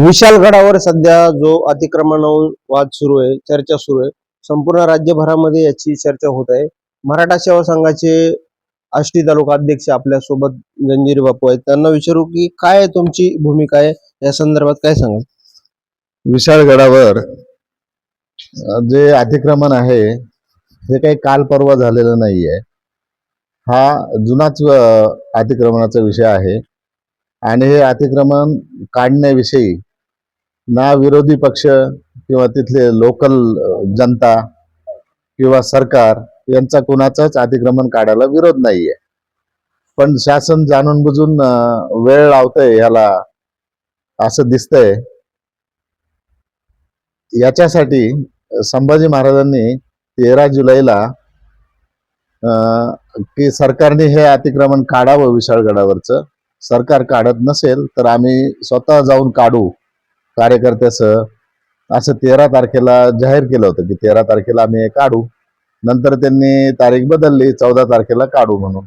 विशालगडावर सध्या जो अतिक्रमण वाद सुरू आहे चर्चा सुरू आहे संपूर्ण राज्यभरामध्ये याची चर्चा होत आहे. मराठा सेवा संघाचे आष्टी तालुका अध्यक्ष आपल्यासोबत जंजिरी बापू आहेत. त्यांना विचारू की काय तुमची भूमिका आहे? या संदर्भात काय सांगाल? विशाळगडावर जे अतिक्रमण आहे हे काही काल परवा झालेलं नाहीये. हा जुनाच अतिक्रमणाचा विषय आहे. आणि हे अतिक्रमण काढण्याविषयी ना विरोधी पक्ष किंवा तिथले लोकल जनता किंवा सरकार यांचा कुणाचाच अतिक्रमण काढायला विरोध नाहीये. पण शासन जाणून बुजून वेळ लावतंय ह्याला असं दिसतंय. याच्यासाठी संभाजी महाराजांनी तेरा जुलैला अं, की सरकारने हे अतिक्रमण काढावं विशाळगडावरचं. सरकार काढत नसेल तर आम्ही स्वतः जाऊन काढू. कार्यकर्त्यासह असं तेरा तारखेला जाहीर केलं होतं की तेरा तारखेला आम्ही हे काढू. नंतर त्यांनी तारीख बदलली चौदा तारखेला काढू म्हणून.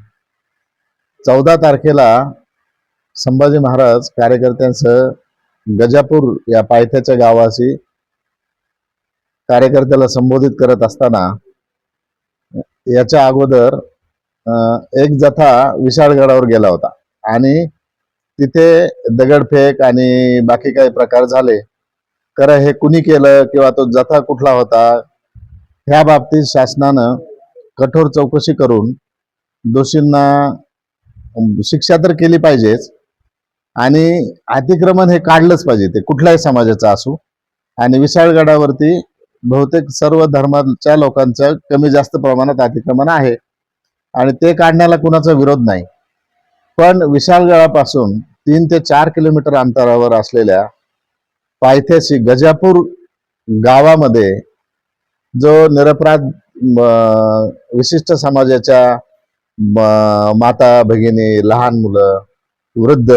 चौदा तारखेला संभाजी महाराज कार्यकर्त्यांसह गजापूर या पायथ्याच्या गावाशी कार्यकर्त्याला संबोधित करत असताना याच्या अगोदर अं, एक जथा विशाळगडावर गेला होता. आणि तिथे दगडफेक आणि बाकी काही प्रकार झाले. खरं हे कुणी केलं किंवा तो जथा कुठला होता ह्या बाबतीत शासनानं कठोर चौकशी करून दोषींना शिक्षा तर केली पाहिजेच आणि अतिक्रमण हे काढलंच पाहिजे ते कुठल्याही समाजाचं असू. आणि विशाळगडावरती बहुतेक सर्व धर्माच्या लोकांचं कमी जास्त प्रमाणात अतिक्रमण आहे. आणि ते काढण्याला कुणाचा विरोध नाही. पण विशाळगडापासून तीन ते चार किलोमीटर अंतरावर असलेल्या पायथ्याशी गजापूर गावामध्ये जो निरपराध विशिष्ट समाजाच्या माता भगिनी लहान मुलं वृद्ध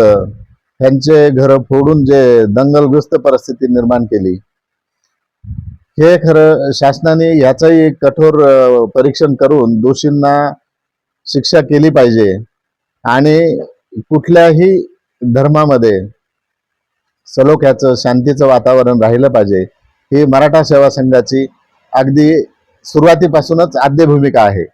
यांचे घर फोडून जे दंगलग्रस्त परिस्थिती निर्माण केली हे खरं शासनाने ह्याचंही एक कठोर परीक्षण करून दोषींना शिक्षा केली पाहिजे. आणि कुठल्याही धर्मामध्ये सलोख्याचं शांतीचं वातावरण राहिलं पाहिजे ही मराठा सेवा संघाची अगदी सुरुवातीपासूनच आद्य भूमिका आहे.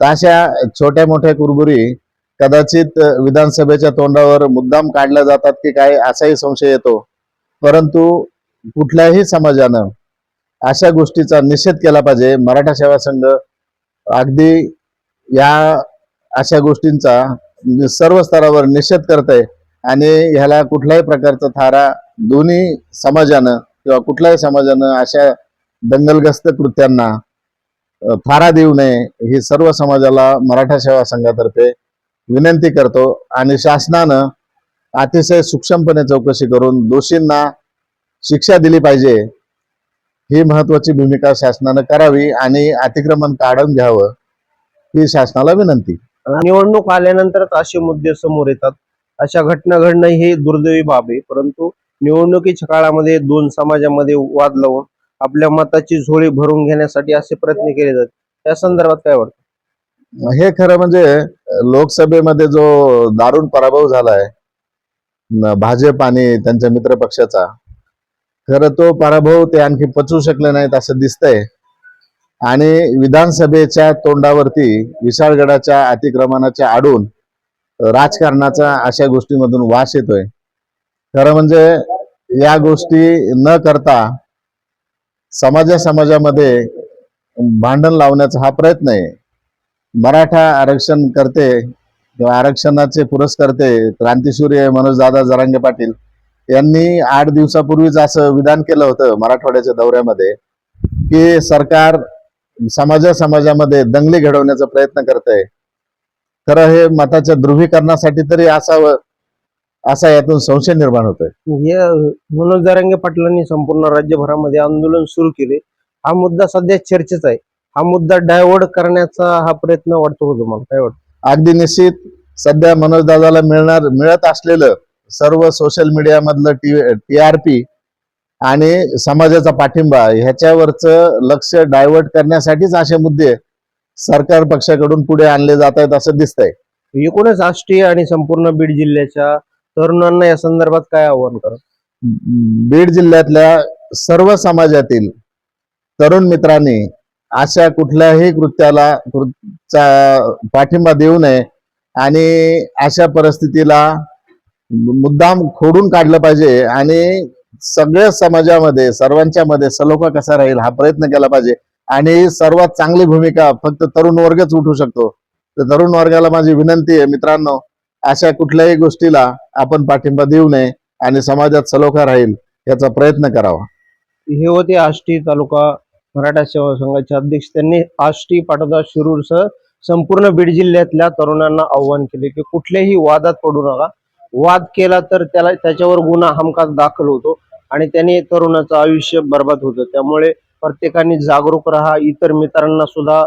तर अशा छोट्या मोठ्या कुरबुरी कदाचित विधानसभेच्या तोंडावर मुद्दाम काढल्या जातात की काय असाही संशय येतो. परंतु कुठल्याही समाजानं अशा गोष्टीचा निषेध केला पाहिजे. मराठा सेवा संघ अगदी या अशा गोष्टींचा सर्व स्तरावर निषेध करत आहे आणि ह्याला कुठल्याही प्रकारचा थारा दोन्ही समाजानं किंवा कुठल्याही समाजानं अशा दंगलग्रस्त कृत्यांना थारा देऊ नये ही सर्व समाजाला मराठा सेवा संघातर्फे विनंती करतो आणि शासनानं अतिशय सूक्ष्मपणे चौकशी करून दोषींना शिक्षा दिली पाहिजे ही महत्वाची भूमिका शासनानं करावी आणि अतिक्रमण काढून घ्यावं ही शासनाला विनंती. निवडणूक आल्यानंतरच असे मुद्दे समोर येतात. अशा घटना घडणं ही दुर्दैवी बाब आहे. परंतु निवडणुकीच्या काळामध्ये दोन समाजामध्ये वाद लावून आपल्या मताची झोळी भरून घेण्यासाठी असे प्रयत्न केले जातात त्या संदर्भात काय वाटतं? हे खरं म्हणजे लोकसभेमध्ये जो दारुण पराभव झालाय भाजप आणि त्यांच्या मित्र पक्षाचा खरं तो पराभव ते आणखी पचवू शकले नाहीत असं दिसतंय. आणि विधानसभेच्या तोंडावरती विशाळगडाच्या अतिक्रमणाच्या आडून राजकारणाचा अशा गोष्टीमधून वास येतोय. खरं म्हणजे या गोष्टी न करता समाजा समाजामध्ये भांडण लावण्याचा हा प्रयत्न आहे. मराठा आरक्षण करते किंवा आरक्षणाचे पुरस्कर्ते क्रांतीसूर्य मनोजदादा जरांगे पाटील यांनी आठ दिवसापूर्वीच असं विधान केलं होतं मराठवाड्याच्या दौऱ्यामध्ये की सरकार समाजा समाजामध्ये दंगली घडवण्याचा प्रयत्न करत आहे खरं हे मताच्या ध्रुवीकरणासाठी तरी असावं असा यातून संशय निर्माण होतोय. हे मनोज दारंगे पाटलांनी संपूर्ण राज्यभरामध्ये आंदोलन सुरू केले. हा मुद्दा सध्या चर्चेचा आहे. हा मुद्दा डायव्हर्ट करण्याचा हा प्रयत्न वाटतो होतो मला काय वाटतं? अगदी निश्चित. सध्या मनोज दादाला मिळणार मिळत असलेलं सर्व सोशल मीडिया मधलं टी आर पी आणि समाजाचा पाठिंबा ह्याच्यावरचं लक्ष डायव्हर्ट करण्यासाठीच असे मुद्दे सरकार पक्षाकडून पुढे आणले जात आहेत असं दिसतंय. एकूणच आष्टी आणि संपूर्ण बीड जिल्ह्याच्या तरुणांना या संदर्भात काय आव्हान करा? बीड जिल्ह्यातल्या सर्व समाजातील तरुण मित्रांनी अशा कुठल्याही कृत्याला कृ- चा- पाठिंबा देऊ नये आणि अशा परिस्थितीला मुद्दाम खोडून काढलं पाहिजे आणि सगळ्या समाजामध्ये सर्वांच्या मध्ये सलोखा कसा राहील हा प्रयत्न केला पाहिजे. आणि सर्वात चांगली भूमिका फक्त तरुण वर्गच उठू शकतो. तर तरुण वर्गाला माझी विनंती आहे मित्रांनो अशा कुठल्याही गोष्टीला आपण पाठिंबा देऊ नये आणि समाजात सलोखा राहील याचा प्रयत्न करावा. हे होते आष्टी तालुका मराठा सेवा संघाचे अध्यक्ष. त्यांनी आष्टी पाटोदा शिरूरसह संपूर्ण बीड जिल्ह्यातल्या तरुणांना आव्हान केले की कुठल्याही वादात पडू नका. वाद केला तर त्याला त्याच्यावर गुन्हा हमखास दाखल होतो. आणि त्याने तरुणाचं आयुष्य बर्बाद होतं. त्यामुळे प्रत्येकाने जागरूक राहा इतर मित्रांना सुद्धा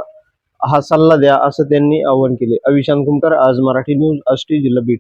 हा सल्ला द्या असं त्यांनी आवाहन केले. अविशांत कुमकर आज मराठी न्यूज आष्टी जिल्हा बीड.